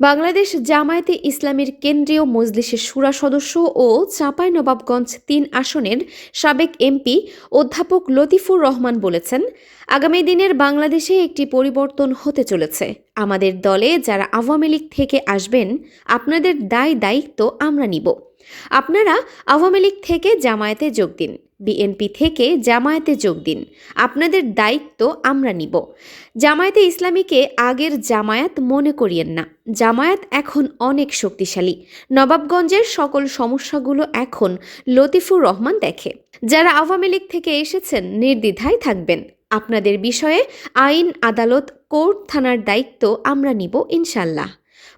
বাংলাদেশ জামায়াতে ইসলামীর কেন্দ্রীয় মজলিসের সুরা সদস্য ও চাঁপাইনবাবগঞ্জ তিন আসনের সাবেক এমপি অধ্যাপক লতিফুর রহমান বলেছেন, আগামী দিনের বাংলাদেশে একটি পরিবর্তন হতে চলেছে। আমাদের দলে যারা আওয়ামী লীগ থেকে আসবেন, আপনাদের দায় দায়িত্ব আমরা নিব। আপনারা আওয়ামী লীগ থেকে জামায়াতে যোগ দিন। বিএনপি থেকে জামায়াতে যোগ দিন। আপনাদের দায়িত্ব আমরা নিব। জামায়াতে ইসলামীকে আগের জামায়াত মনে করিয়েন না। জামায়াত এখন অনেক শক্তিশালী। নবাবগঞ্জের সকল সমস্যাগুলো এখন লতিফুর রহমান দেখে। যারা আওয়ামী লীগ থেকে এসেছেন নির্দ্বিধায় থাকবেন। আপনাদের বিষয়ে আইন, আদালত, কোর্ট, থানার দায়িত্ব আমরা নিব ইনশাল্লাহ।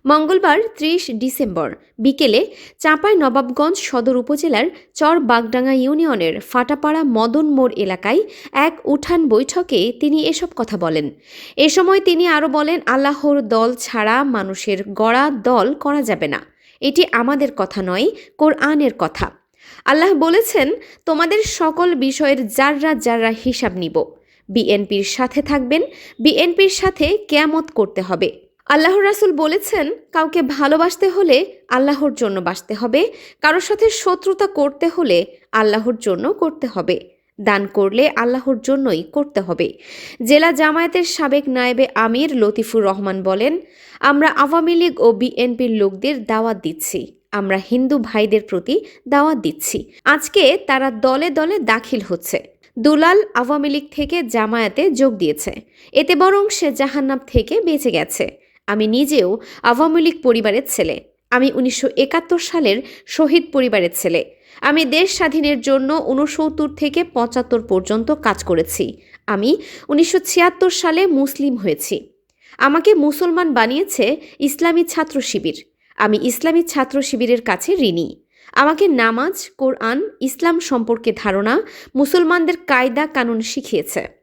মঙ্গলবার ত্রিশ ডিসেম্বর বিকেলে চাঁপাই নবাবগঞ্জ সদর উপজেলার চর বাগডাঙ্গা ইউনিয়নের ফাটাপাড়া মদন মোড় এলাকায় এক উঠান বৈঠকে তিনি এসব কথা বলেন। এ সময় তিনি আরও বলেন, আল্লাহর দল ছাড়া মানুষের গড়া দল করা যাবে না। এটি আমাদের কথা নয়, কোরআনের কথা। আল্লাহ বলেছেন, তোমাদের সকল বিষয়ের যাররা যাররা হিসাব নিব। বিএনপির সাথে থাকবেন, বিএনপির সাথে কেয়ামত করতে হবে। আল্লাহর রাসুল বলেছেন, কাউকে ভালোবাসতে হলে আল্লাহর জন্য বাসতে হবে, কারোর সাথে শত্রুতা করতে হলে আল্লাহর জন্য করতে হবে। দান করলে আল্লাহর জন্যই করতে হবে। জেলা জামায়াতের সাবেক নায়েবে আমির লতিফুর রহমান বলেন, আমরা আওয়ামী লীগ ও বিএনপির লোকদের দাওয়াত দিচ্ছি। আমরা হিন্দু ভাইদের প্রতি দাওয়াত দিচ্ছি। আজকে তারা দলে দলে দাখিল হচ্ছে। দুলাল আওয়ামী লীগ থেকে জামায়াতে যোগ দিয়েছে। এতে বরং সে জাহান্নাম থেকে বেঁচে গেছে। আমি নিজেও আওয়ামী লীগ পরিবারের ছেলে। আমি উনিশশো একাত্তর সালের শহীদ পরিবারের ছেলে। আমি দেশ স্বাধীনের জন্য উনসত্তর থেকে পঁচাত্তর পর্যন্ত কাজ করেছি। আমি উনিশশো ছিয়াত্তর সালে মুসলিম হয়েছি। আমাকে মুসলমান বানিয়েছে ইসলামী ছাত্র শিবির। আমি ইসলামী ছাত্র শিবিরের কাছে ঋণী। আমাকে নামাজ, কোরআন, ইসলাম সম্পর্কে ধারণা মুসলমানদের কায়দা কানুন শিখিয়েছে।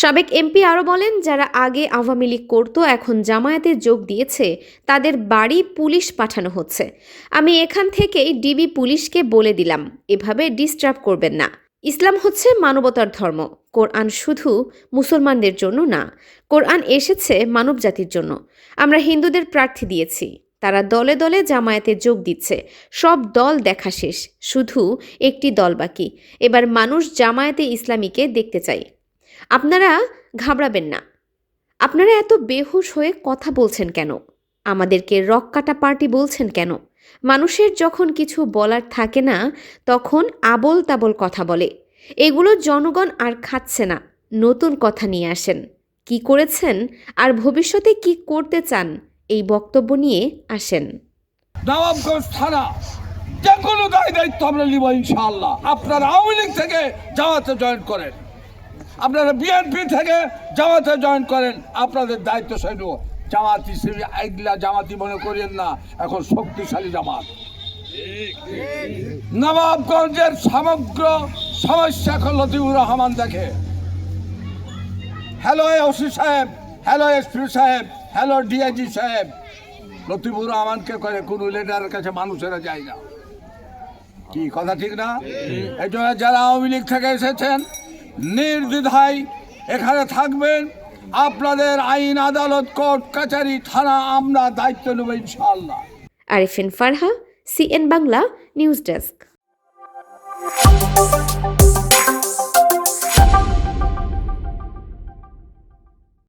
সাবেক এমপি আরও বলেন, যারা আগে আওয়ামী লীগ করতো, এখন জামায়াতে যোগ দিয়েছে, তাদের বাড়ি পুলিশ পাঠানো হচ্ছে। আমি এখান থেকেই ডিবি পুলিশকে বলে দিলাম, এভাবে ডিস্টার্ব করবেন না। ইসলাম হচ্ছে মানবতার ধর্ম, কোরআন শুধু মুসলমানদের জন্য না, কোরআন এসেছে মানব জাতির জন্য। আমরা হিন্দুদের প্রার্থী দিয়েছি, তারা দলে দলে জামায়াতে যোগ দিচ্ছে, সব দল দেখা শেষ, শুধু একটি দল বাকি। এবার মানুষ জামায়াতে ইসলামীকে দেখতে চায়। আপনারা ঘাবড়াবেন না। আপনারা এত বেহুশ হয়ে কথা বলছেন কেন? আমাদেরকে রক কাটা পার্টি বলছেন কেন? মানুষের যখন কিছু বলার থাকে না, তখন আবল তাবল কথা বলে। এগুলো জনগণ আর খাচ্ছে না, নতুন কথা নিয়ে আসেন। কি করেছেন আর ভবিষ্যতে কি করতে চান, এই বক্তব্য নিয়ে আসেন। নবাবগঞ্জ যে কোনো দায় দায়িত্ব আমরা নিব আপনারা আওয়ামী লীগ থেকে জামাতে জয়েন করেন। আপনারা বিএনপি থেকে জামাতে জয়েন করেন আপনাদের দায়িত্ব সৈন্য জামাতি এগুলা জামাতি মনে করেন না এখন শক্তিশালী জামাত। নবাবগঞ্জের সমগ্র সমস্যা এখন লতিফুর রহমান দেখে। হ্যালো ওসি সাহেব হ্যালো এসপি সাহেব হ্যালো ডিআইজি সাহেব। লতিফুর রহমানকে করে কোনো লিডারের কাছে মানুষেরা যায় না। কি কথা ঠিক না? এই জন্য যারা আওয়ামী লীগ থেকে এসেছেন নির্দ্বিধায় এখানে থাকবেন। আপনাদের আইন আদালত, কোর্ট, কাচারি, থানা, আমরা দায়িত্ব নেব ইনশাআল্লাহ। Arifin Farha, CN Bangla, news desk.